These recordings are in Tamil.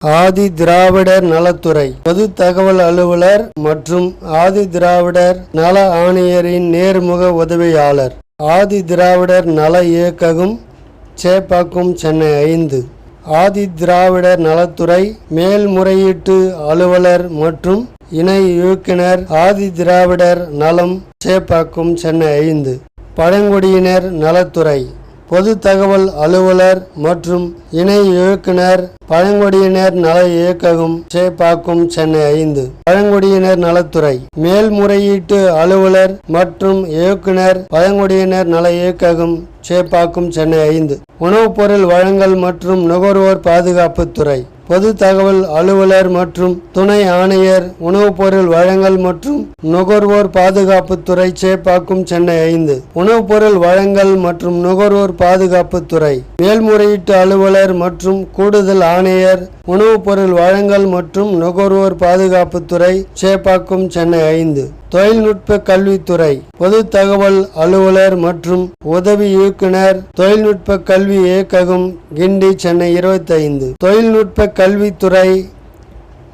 ஆதி திராவிடர் நலத்துறை. பொது தகவல் அலுவலர் மற்றும் ஆதி திராவிடர் நல ஆணையரின் நேர்முக உதவியாளர். ஆதி திராவிடர் நல இயக்ககம் சேப்பாக்கம் சென்னை ஐந்து. ஆதி திராவிடர் நலத்துறை மேல்முறையீட்டு அலுவலர் மற்றும் இணை இயக்குனர் ஆதி திராவிடர் நலம் சேப்பாக்கம் சென்னை ஐந்து. பழங்குடியினர் நலத்துறை. பொது தகவல் அலுவலர் மற்றும் இணை இயக்குனர் பழங்குடியினர் நல இயக்ககம் சேப்பாக்கும் சென்னை ஐந்து. பழங்குடியினர் நலத்துறை. மேல்முறையீட்டு அலுவலர் மற்றும் இயக்குனர் பழங்குடியினர் நல இயக்ககம் சேப்பாக்கும் சென்னை ஐந்து. உணவுப் பொருள் வழங்கல் மற்றும் நுகர்வோர் பாதுகாப்புத்துறை பொது தகவல் அலுவலர் மற்றும் துணை ஆணையர் உணவுப் பொருள் வழங்கல் மற்றும் நுகர்வோர் பாதுகாப்புத்துறை சேப்பாக்கும் சென்னை ஐந்து. உணவுப் பொருள் வழங்கல் மற்றும் நுகர்வோர் பாதுகாப்புத்துறை மேல்முறையீட்டு அலுவலர் மற்றும் கூடுதல் ஆணையர் உணவுப் பொருள் வழங்கல் மற்றும் நுகர்வோர் பாதுகாப்புத்துறை சேப்பாக்கும் சென்னை ஐந்து. தொழில்நுட்ப கல்வித்துறை. பொது தகவல் அலுவலர் மற்றும் உதவி இயக்குனர் தொழில்நுட்ப கல்வி இயக்ககம் கிண்டி சென்னை இருபத்தைந்து. தொழில்நுட்ப கல்வித்துறை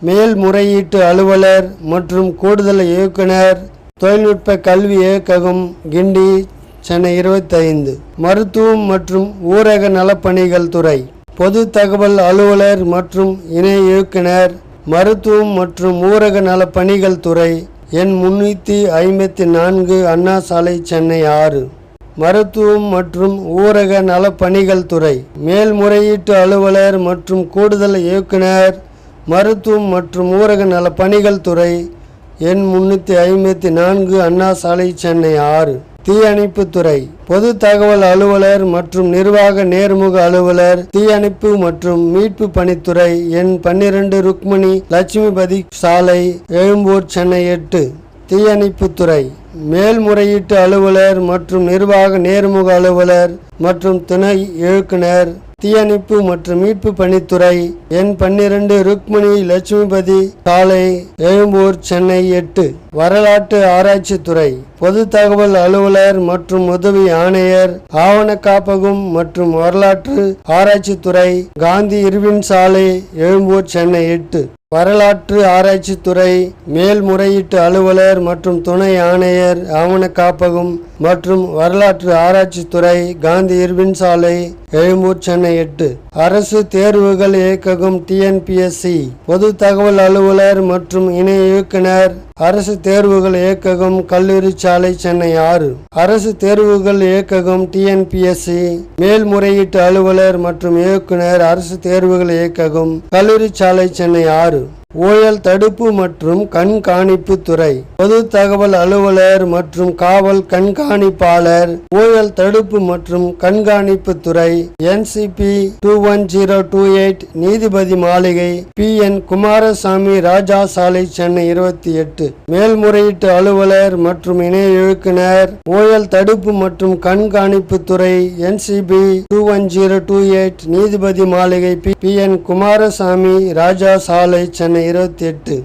மேல்முறையீட்டு அலுவலர் மற்றும் கூடுதல் இயக்குனர் தொழில்நுட்ப கல்வி இயக்ககம் கிண்டி சென்னை இருபத்தைந்து. மருத்துவம் மற்றும் ஊரக நலப்பணிகள் துறை. பொது தகவல் அலுவலர் மற்றும் இணை இயக்குனர் மருத்துவம் மற்றும் ஊரக நலப்பணிகள் துறை எண் முன்னூற்றி ஐம்பத்தி நான்கு அண்ணா சாலை சென்னை ஆறு. மருத்துவம் மற்றும் ஊரக நலப்பணிகள் துறை மேல்முறையீட்டு அலுவலர் மற்றும் கூடுதல் இயக்குனர் மருத்துவம் மற்றும் ஊரக நலப்பணிகள் துறை எண் முன்னூற்றி ஐம்பத்தி நான்கு அண்ணா சாலை சென்னை ஆறு. தீயணைப்புத்துறை பொது தகவல் அலுவலர் மற்றும் நிர்வாக நேர்முக அலுவலர் தீயணைப்பு மற்றும் மீட்பு பணித்துறை எண் பன்னிரண்டு ருக்மணி லட்சுமிபதி சாலை எழும்பூர் சென்னை எட்டு. தீயணைப்புத்துறை மேல்முறையீட்டு அலுவலர் மற்றும் நிர்வாக நேர்முக அலுவலர் மற்றும் துணை இயக்குனர் தீயணைப்பு மற்றும் மீட்பு பணித்துறை எண் பன்னிரண்டு ருக்மணி லட்சுமிபதி சாலை எழும்பூர் சென்னை எட்டு. வரலாற்று ஆராய்ச்சித்துறை பொது தகவல் அலுவலர் மற்றும் உதவி ஆணையர் ஆவண காப்பகம் மற்றும் வரலாற்று ஆராய்ச்சித்துறை காந்தி இருவின் சாலை எழும்பூர் சென்னை எட்டு. வரலாற்று ஆராய்ச்சித்துறை மேல்முறையீட்டு அலுவலர் மற்றும் துணை ஆணையர் ஆவண காப்பகம் மற்றும் வரலாற்று ஆராய்ச்சித்துறை காந்தி இர்வின் சாலை எழும்பூர் சென்னை எட்டு. அரசு தேர்வுகள் இயக்ககம் டிஎன்பிஎஸ்சி பொது தகவல் அலுவலர் மற்றும் இணை இயக்குனர். அரசு தேர்வுகள் இயக்ககம் கல்லூரி சாலை சென்னை ஆறு. அரசு தேர்வுகள் இயக்ககம் டிஎன்பிஎஸ்சி மேல்முறையீட்டு அலுவலர் மற்றும் இயக்குனர் அரசு தேர்வுகள் இயக்ககம் கல்லூரி சாலை சென்னை ஆறு. ஊழல் தடுப்பு மற்றும் கண்காணிப்பு துறை. பொது தகவல் அலுவலர் மற்றும் காவல் கண்காணிப்பாளர் ஊழல் தடுப்பு மற்றும் கண்காணிப்பு துறை. NCB two one zero two eight நீதிபதி மாளிகை. பி என் குமாரசாமி ராஜா சாலை சென்னை இருபத்தி எட்டு. மேல்முறையீட்டு அலுவலர் மற்றும் இணை இயக்குனர் ஊழல் தடுப்பு மற்றும் கண்காணிப்பு துறை. NCB two one zero two eight நீதிபதி மாளிகை. பி என் குமாரசாமி ராஜா சாலை சென்னை இருபத்தி எட்டு.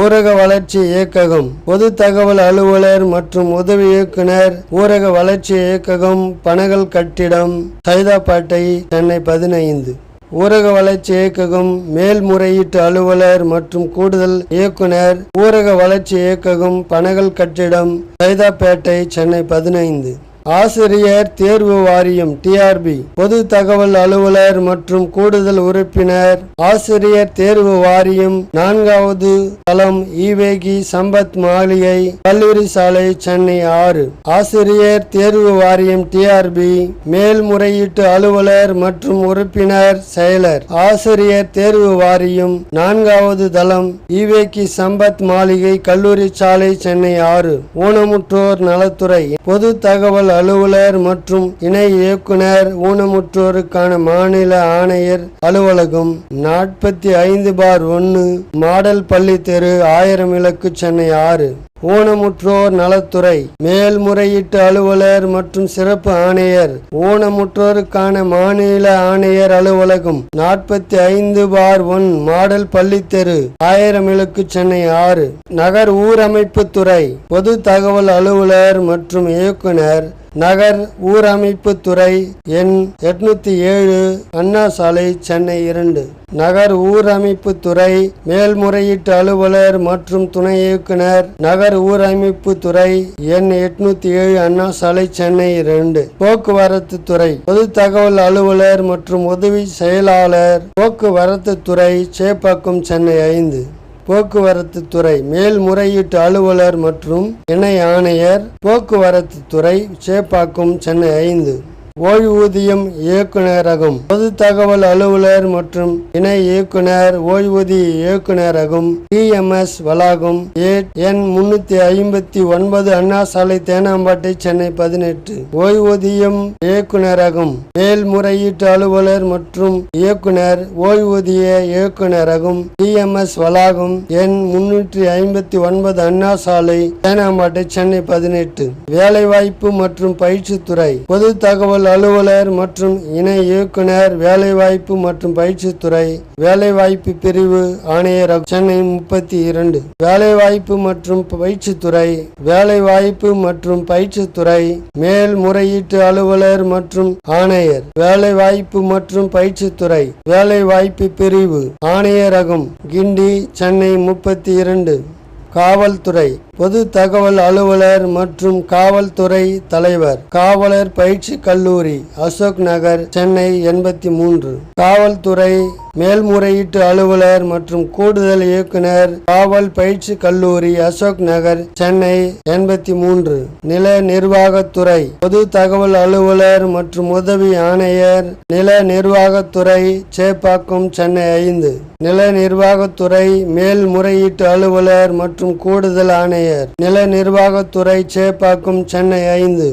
ஊரக வளர்ச்சி இயக்ககம். பொது தகவல் அலுவலர் மற்றும் உதவி இயக்குனர். ஊரக வளர்ச்சி இயக்ககம் பனகல் கட்டிடம் சைதாப்பேட்டை சென்னை பதினைந்து. ஊரக வளர்ச்சி இயக்ககம் மேல்முறையீட்டு அலுவலர் மற்றும் கூடுதல் இயக்குனர். ஊரக வளர்ச்சி இயக்ககம் பனகல் கட்டிடம் சைதாப்பேட்டை சென்னை பதினைந்து. ஆசிரியர் தேர்வு வாரியம் டிஆர்பி பொது தகவல் அலுவலர் மற்றும் கூடுதல் உறுப்பினர் ஆசிரியர் தேர்வு வாரியம் நான்காவது தளம் ஈவேகி சம்பத் மாளிகை கல்லூரி சாலை சென்னை ஆறு. ஆசிரியர் தேர்வு வாரியம் டிஆர்பி மேல்முறையீட்டு அலுவலர் மற்றும் உறுப்பினர் செயலர். ஆசிரியர் தேர்வு வாரியம் நான்காவது தளம் ஈவேகி சம்பத் மாளிகை கல்லூரி சாலை சென்னை ஆறு. ஊனமுற்றோர் நலத்துறை. பொது தகவல் அலுவலர் மற்றும் இணை இயக்குனர் ஊனமுற்றோருக்கான மாநில ஆணையர் அலுவலகம். நாற்பத்தி ஐந்து பார் ஒன்று மாடல் பள்ளி தெரு ஆயிரம் இலக்கு சென்னை ஆறு. ஊனமுற்றோர் நலத்துறை. மேல்முறையீட்டு அலுவலர் மற்றும் சிறப்பு ஆணையர். ஊனமுற்றோருக்கான மாநில ஆணையர் அலுவலகம். நாற்பத்தி ஐந்து பார் ஒன் மாடல் பள்ளித்தெரு ஆயிரம் இலக்கு சென்னை ஆறு. நகர் ஊரமைப்பு துறை. பொது தகவல் அலுவலர் மற்றும் இயக்குனர். நகர் ஊரமைப்பு துறை எண் எட்நூத்தி ஏழு அண்ணா சாலை சென்னை இரண்டு. நகர் ஊரமைப்பு துறை மேல்முறையீட்டு அலுவலர் மற்றும் துணை இயக்குனர். நகர் ஊரமைப்பு துறை எண் எட்நூத்தி ஏழு அண்ணா சாலை சென்னை இரண்டு. போக்குவரத்து துறை பொது தகவல் அலுவலர் மற்றும் உதவி செயலாளர். போக்குவரத்து துறை சேப்பாக்கம் சென்னை ஐந்து. போக்குவரத்து துறை மேல்முறையீட்டு அலுவலர் மற்றும் இணை ஆணையர் போக்குவரத்து துறை சேப்பாக்கம் சென்னை ஐந்து. ஓய்வூதியம் இயக்குநரகம். பொது தகவல் அலுவலர் மற்றும் இணை இயக்குனர் ஓய்வூதிய இயக்குநரகம். டிஎம்எஸ் வளாகம் ஏட் எண் முன்னூத்தி ஐம்பத்தி ஒன்பது அண்ணா சாலை தேனாம்பாட்டை சென்னை பதினெட்டு. ஓய்வூதியம் இயக்குநரகம். மேல்முறையீட்டு அலுவலர் மற்றும் இயக்குனர் ஓய்வூதிய இயக்குநரகம். டிஎம்எஸ் வளாகம் எண் முன்னூற்றி ஐம்பத்தி ஒன்பது அண்ணா சாலை தேனாம்பாட்டை சென்னை பதினெட்டு. வேலைவாய்ப்பு மற்றும் பயிற்சித்துறை. பொது தகவல் அலுவலர் மற்றும் இணை இயக்குனர் வேலைவாய்ப்பு மற்றும் பயிற்சித்துறை வேலைவாய்ப்பு பிரிவு ஆணையர் சென்னை முப்பத்தி இரண்டு. வேலைவாய்ப்பு மற்றும் பயிற்சித்துறை வேலைவாய்ப்பு மற்றும் பயிற்சித்துறை மேல்முறையீட்டு அலுவலர் மற்றும் ஆணையர். வேலைவாய்ப்பு மற்றும் பயிற்சித்துறை வேலைவாய்ப்பு பிரிவு ஆணையரகம் கிண்டி சென்னை முப்பத்தி இரண்டு. காவல்துறை பொது தகவல் அலுவலர் மற்றும் காவல்துறை தலைவர் காவலர் பயிற்சி கல்லூரி அசோக் நகர் சென்னை எண்பத்தி மூன்று. காவல்துறை மேல்முறையீட்டு அலுவலர் மற்றும் கூடுதல் இயக்குனர் காவல் பயிற்சி கல்லூரி அசோக் நகர் சென்னை எண்பத்தி மூன்று. நில நிர்வாகத்துறை பொது தகவல் அலுவலர் மற்றும் உதவி ஆணையர் நில நிர்வாகத்துறை சேப்பாக்கம் சென்னை ஐந்து. நில நிர்வாகத்துறை மேல்முறையீட்டு அலுவலர் மற்றும் கூடுதல் ஆணையர். நில நிர்வாகத்துறை சேப்பாக்கம் சென்னை ஐந்து.